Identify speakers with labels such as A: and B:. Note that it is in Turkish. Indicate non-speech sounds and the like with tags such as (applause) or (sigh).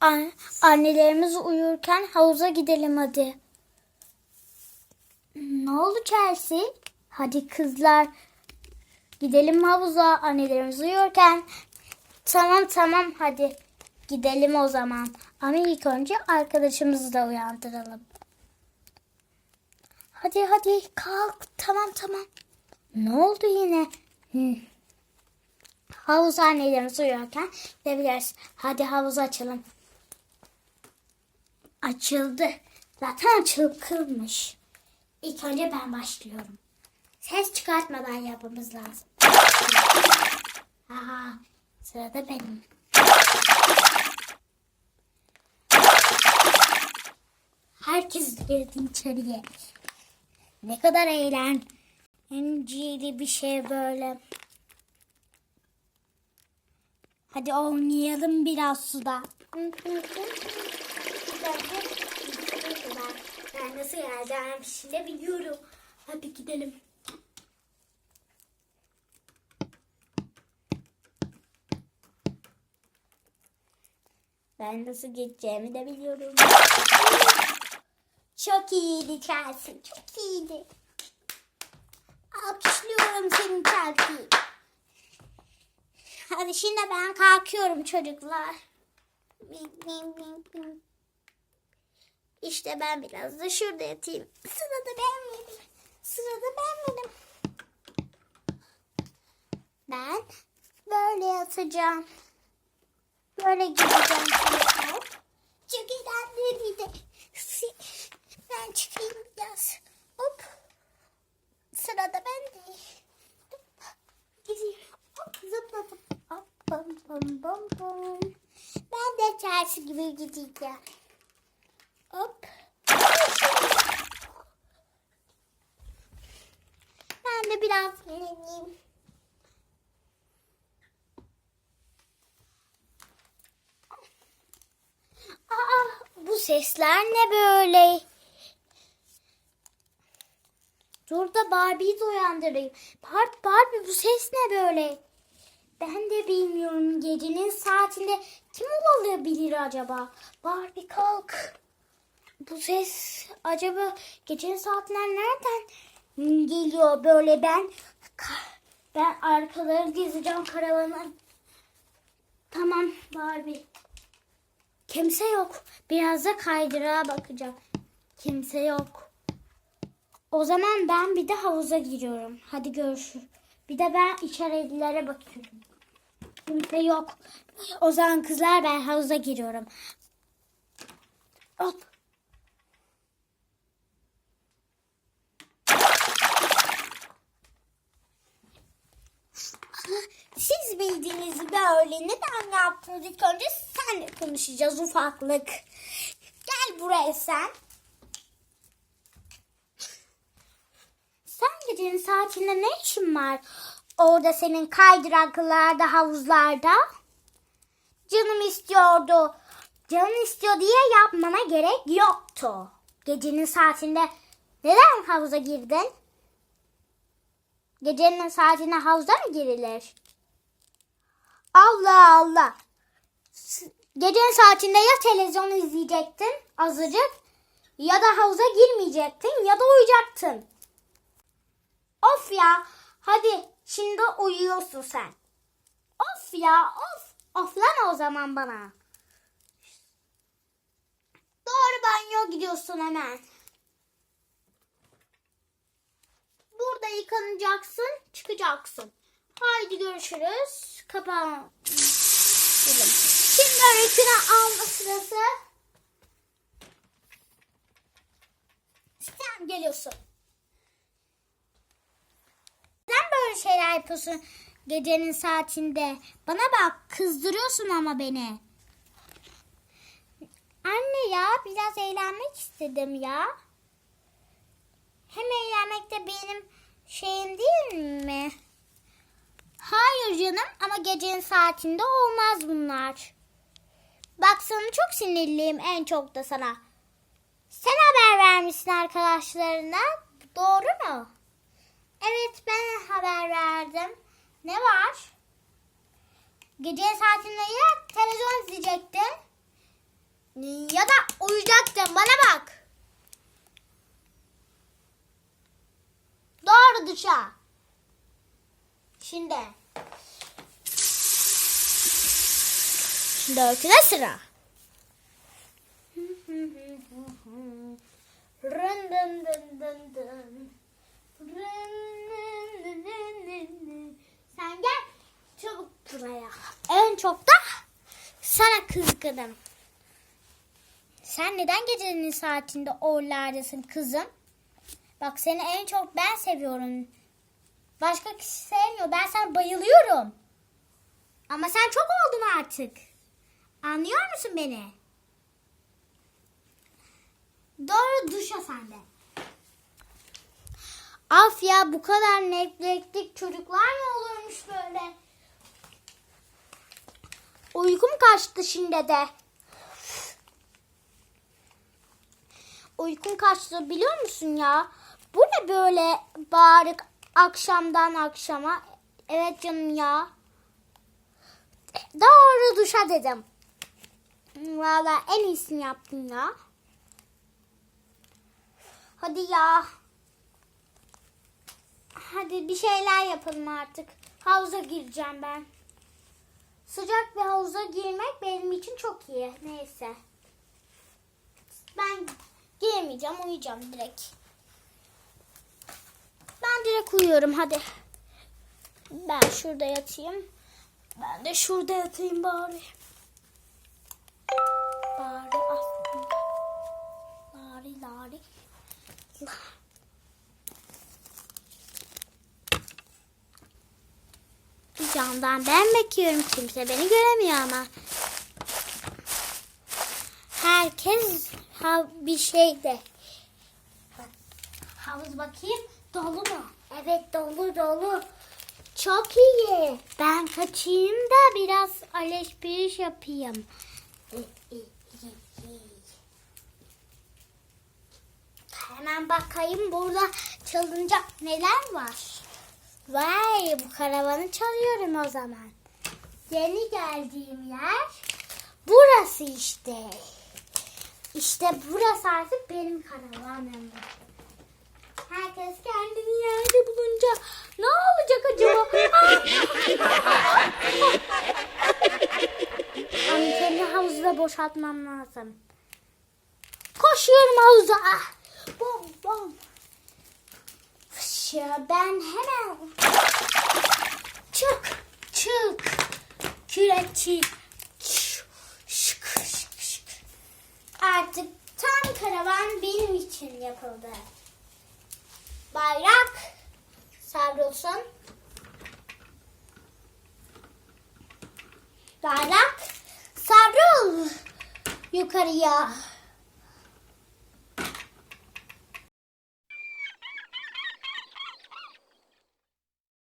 A: An- annelerimiz uyurken havuza gidelim hadi. Ne oldu Chelsea? Hadi kızlar gidelim havuza annelerimiz uyurken. Tamam tamam hadi gidelim o zaman. Ama ilk önce arkadaşımızı da uyandıralım. Hadi hadi kalk tamam tamam. Ne oldu yine? Hı. Havuz annelerimiz uyurken gidebiliriz. Hadi havuzu açalım. Açıldı. Zaten açılmış. İlk önce ben başlıyorum. Ses çıkartmadan yapmamız lazım. Aha, sırada benim. Herkes girdi içeriye. Ne kadar eğlenceli bir şey böyle. Hadi oynayalım biraz suda. Ben nasıl geleceğim şimdi biliyorum. Hadi gidelim. Ben nasıl geçeceğimi de biliyorum. Çok iyiydi Chelsea. Çok iyiydi. Alkışlıyorum seni. Hadi şimdi ben kalkıyorum çocuklar. İşte ben biraz da şurada yatayım. Sırada ben varım. Sırada ben varım. Ben böyle yatacağım. Böyle gideceğim çocuklar. Çok eğlenceliydi. Ben çıkayım biraz. Hop. Sırada ben de. Gideyim. Hop zıpladım. Ben de Chelsea gibi gideceğim. Hop. Ben de biraz. Aa, bu sesler ne böyle? Dur da Barbie'yi de uyandırayım. Barbie, Barbie bu ses ne böyle? Ben de bilmiyorum. Gecenin saatinde kim olabilir acaba? Barbie kalk. Bu ses acaba gecenin saatler nereden geliyor böyle ben ben arkaları gezeceğim karavanın. Tamam Barbie. Kimse yok. Biraz da kaydırağa bakacağım. Kimse yok. O zaman ben bir de havuza giriyorum. Hadi görüşürüz. Bir de ben içerilere bakıyorum. Kimse yok. O zaman kızlar ben havuza giriyorum. Hop. Siz bildiğiniz böyle neden yaptınız ilk önce senle konuşacağız ufaklık. Gel buraya sen. Sen gecenin saatinde ne işin var? Orada senin kaydıraklarda, havuzlarda. Canım istiyordu. Canım istiyor diye yapmana gerek yoktu. Gecenin saatinde neden havuza girdin? Gecenin saatinde havuza mı girilir? Allah Allah. Gecenin saatinde ya televizyon izleyecektin azıcık ya da havuza girmeyecektin ya da uyuyacaktın. Of ya. Hadi şimdi uyuyorsun sen. Of ya of. Oflama o zaman bana. Doğru banyo gidiyorsun hemen. Burada yıkanacaksın, çıkacaksın. Haydi görüşürüz. Kapan. Şimdi öykünü alma sırası. Sen geliyorsun. Neden böyle şeyler yapıyorsun gecenin saatinde? Bana bak kızdırıyorsun ama beni. Anne ya biraz eğlenmek istedim ya. Hem eğlenmek de benim şeyim değil mi? Hayır canım ama gecenin saatinde olmaz bunlar. Bak çok sinirliyim en çok da sana. Sen haber vermişsin arkadaşlarına. Doğru mu? Evet ben haber verdim. Ne var? Gece saatinde ya televizyon izleyecektin. Ya da uyuyacaktın bana bak. Doğru duşa. Şimdi. Şimdi örtüne sıra. Rın dın dın dın dın. Sen gel çabuk buraya. En çok da sana kızgınım. Sen neden gecenin saatinde oralardasın kızım? Bak seni en çok ben seviyorum. Başka kişi sevmiyor. Ben sana bayılıyorum. Ama sen çok oldun artık. Anlıyor musun beni? Doğru duşa sende. Af ya bu kadar nefretlik çocuklar mı olurmuş böyle? Uykum kaçtı şimdi de. Uykum kaçtı biliyor musun ya? Bu ne böyle bağırık akşamdan akşama? Evet canım ya. Doğru duşa dedim. Valla en iyisini yaptın ya. Hadi ya. Hadi bir şeyler yapalım artık. Havuza gireceğim ben. Sıcak bir havuza girmek benim için çok iyi. Neyse. Ben girmeyeceğim, uyuyacağım direkt. Ben direkt uyuyorum hadi. Ben şurada yatayım. Ben de şurada yatayım bari. Bari aslında. Lari lari. La. Camdan ben bakıyorum. Kimse beni göremiyor ama. Herkes ha bir şeyde. Havuz bakayım. Dolu mu? Evet dolu dolu. Çok iyi. Ben kaçayım da biraz alışveriş yapayım. Hemen bakayım burada çalınacak neler var. Vay bu karavanı çalıyorum o zaman. Yeni geldiğim yer burası işte. İşte burası artık benim karavanım. Herkes kendini yerde bulunca ne olacak acaba? (laughs) Anteni havuzda boşaltmam lazım. Koşuyorum havuza. Ah, ya, Ben hemen çık çık kürekçi şık şık şık. Artık tam karavan benim için yapıldı. Bayrak savrulsun. Bayrak savrul yukarıya.